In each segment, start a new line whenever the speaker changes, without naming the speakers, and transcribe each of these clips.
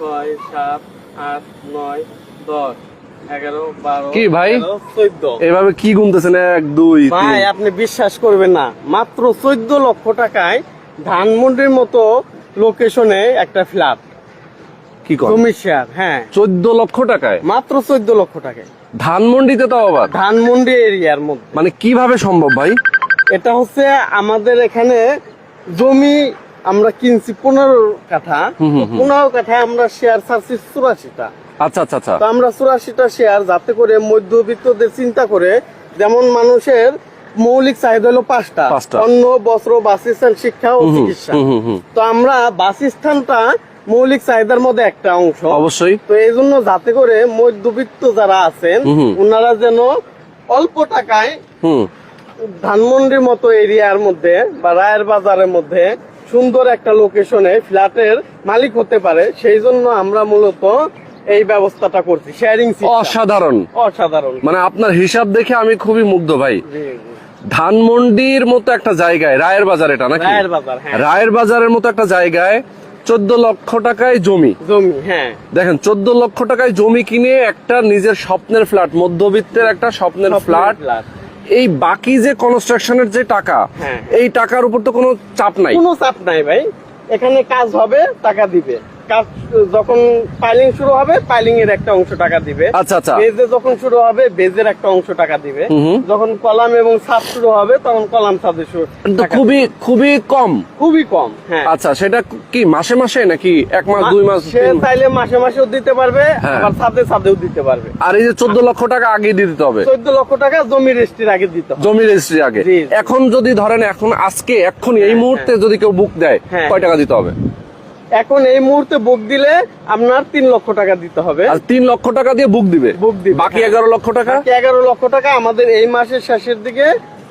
ছয় সাত আট নয় দশ
কি ভাই?
চোদ্দ।
এভাবে কি গুনতেছেন? এক দুই
ভাই আপনি বিশ্বাস করবেন না। মাত্র চোদ্দ লক্ষ টাকায় ধানমন্ডির মতো লোকেশনে একটা ফ্ল্যাট
কি
হ্যাঁ।
চোদ্দ লক্ষ টাকায়?
মাত্র চোদ্দ লক্ষ টাকায়।
ধানমন্ডিতে তো আবার?
ধানমন্ডি এরিয়ার মধ্যে।
মানে কীভাবে সম্ভব ভাই?
এটা হচ্ছে আমাদের এখানে জমি আমরা কিনছি পনেরো কাঠা। পনেরো কাঠায় আমরা শেয়ার ছাড়ছি চুরাশিটা
আচ্ছা আচ্ছা আচ্ছা
তো আমরা চুরাশিটা শেয়ার যাতে করে মধ্যবিত্তদের চিন্তা করে যেমন মানুষের মৌলিক চাহিদা হলো পাঁচটা। অন্ন বস্ত্র বাসস্থান শিক্ষা ও চিকিৎসা। তো আমরা বাসস্থানটা মৌলিক চাহিদার মধ্যে একটা অংশ
অবশ্যই
তো এই জন্য যাতে করে মধ্যবিত্ত যারা আছেন। ওনারা যেন অল্প টাকায়
হুম
ধানমন্ডির মতো এরিয়ার মধ্যে বা রায়ের বাজারের মধ্যে সুন্দর একটা লোকেশনে ফ্ল্যাটের মালিক হতে পারে সেই জন্য আমরা মূলত এই ব্যবস্থাটা করছি শেয়ারিং
অসাধারণ।
অসাধারণ।
মানে আপনার হিসাব দেখে আমি খুবই মুগ্ধ ভাই। ধানমন্ডির মতো একটা জায়গায় রায়ের বাজার এটা নাকি?
রায়ের বাজার হ্যাঁ।
রায়ের বাজারের মতো একটা জায়গায় চোদ্দ লক্ষ টাকায় জমি।
জমি হ্যাঁ।
দেখেন চোদ্দ লক্ষ টাকায় জমি কিনে একটা নিজের স্বপ্নের ফ্ল্যাট মধ্যবিত্তের একটা স্বপ্নের ফ্ল্যাট এই বাকি যে কনস্ট্রাকশনের যে টাকা
হ্যাঁ।
এই টাকার উপর তো কোনো চাপ নাই?
কোনো চাপ নাই ভাই। এখানে কাজ হবে টাকা দিবে। কাজ যখন পাইলিং শুরু হবে পাইলিং এর একটা অংশ টাকা দিবে।
আচ্ছা আচ্ছা।
বেজে যখন শুরু হবে বেজের একটা অংশ টাকা দিবে। যখন কলাম এবং শুরু হবে তখন কলাম শুরু
খুবই খুবই কম?
খুবই কম হ্যাঁ।
আচ্ছা সেটা কি মাসে মাসে নাকি এক মাস দুই মাস
সে চাইলে মাসে মাসেও দিতে পারবে
হ্যাঁ।
আবার ছাদে ছাদেও দিতে পারবে।
আর এই যে চোদ্দ লক্ষ টাকা আগে দিয়ে দিতে হবে?
চোদ্দ লক্ষ টাকা জমি রেজিস্ট্রির আগে দিতে হবে।
জমি রেজিস্ট্রির আগে। এখন যদি ধরেন এখন আজকে এখন এই
হ্যাঁ,
মুহূর্তে যদি কেউ বুক দেয়
হ্যাঁ।
কয় টাকা দিতে হবে?
এখন এই মুহূর্তে বুক দিলে আপনার তিন লক্ষ টাকা দিতে হবে।
আর তিন লক্ষ টাকা দিয়ে বুক দিবে?
বুক দিবে,
বাকি
হ্যাঁ।
এগারো লক্ষ টাকা?
এগারো লক্ষ টাকা আমাদের এই মাসের শেষের দিকে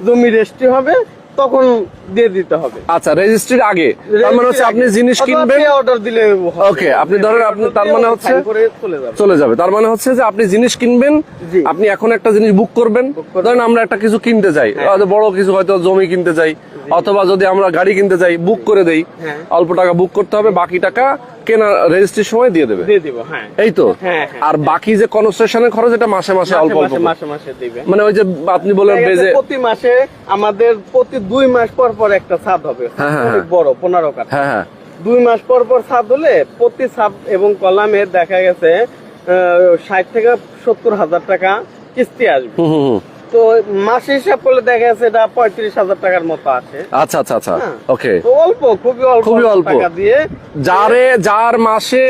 জমি রেজিস্ট্রি হবে। তখন দিয়ে দিতে হবে।
আচ্ছা রেজিস্ট্রির আগে। তার মানে হচ্ছে আপনি জিনিস কিনবেন।
অর্ডার দিলে।
Okay, আপনি ধরেন আপনি- তার মানে হচ্ছে-
চলে যাবে।
তার মানে হচ্ছে যে আপনি জিনিস কিনবেন আপনি এখন একটা জিনিস বুক করবেন। ধরেন আমরা একটা কিছু কিনতে যাই।
হ্যাঁ।
বড় কিছু হয়তো জমি কিনতে যাই। অথবা যদি আমরা গাড়ি কিনতে যাই বুক করে দেই।
হ্যাঁ।
অল্প টাকা বুক করতে হবে বাকি টাকা কেনা রেজিস্ট্রির সময় দিয়ে দেবে।
দিয়ে দিব হ্যাঁ।
এই তো?
হ্যাঁ, হ্যাঁ।
আর বাকি যে কনস্ট্রাকশনের খরচ এটা মাসে মাসে অল্প অল্প
মাসে মাসে দিবে।
মানে ওই যে আপনি বলেন বেজে
প্রতি মাসে আমাদের প্রতি দুই মাস পর পর একটা ছাদ হবে।
হ্যাঁ,
অনেক বড় পনেরো কাঠা।
হ্যাঁ হ্যাঁ।
দুই মাস পর পর ছাদ হলে প্রতি ছাদ এবং কলামে দেখা গেছে ষাট থেকে সত্তর হাজার টাকা কিস্তি আসবে। তো মাসে হিসাব করলে দেখা যাচ্ছে এটা পঁয়ত্রিশ হাজার টাকার মতো আসে
আচ্ছা আচ্ছা আচ্ছা
হ্যাঁ।
ওকে
অল্প খুবই অল্প
খুবই অল্প।
টাকা দিয়ে
যারে যার মাসে